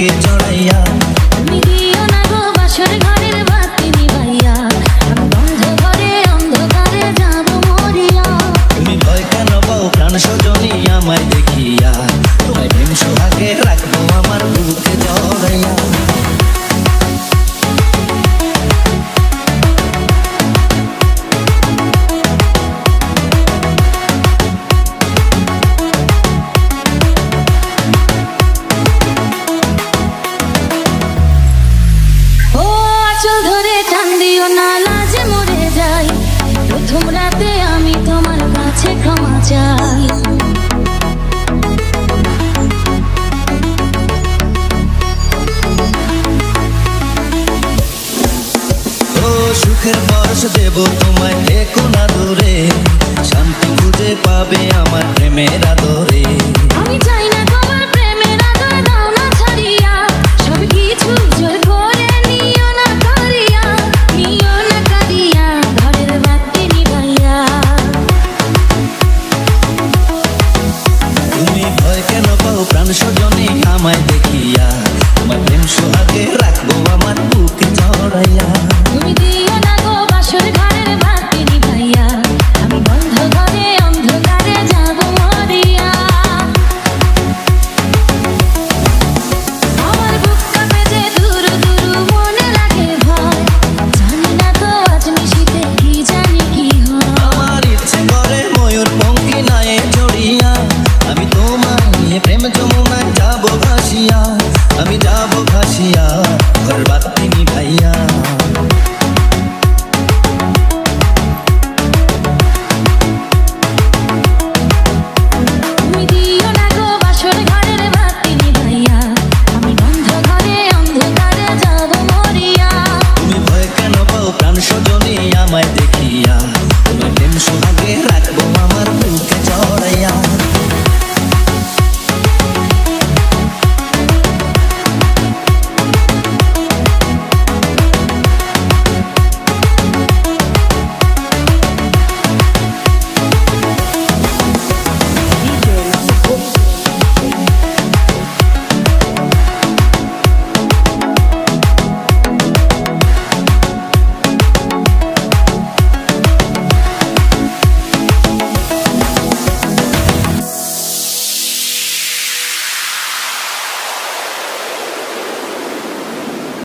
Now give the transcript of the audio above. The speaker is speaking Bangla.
বুকে জড়াইয়া সুখের বয়স দেব তোমায় দেখো না দূরে। শান্তি খুঁজে পাবে আমার প্রেমের আদরে।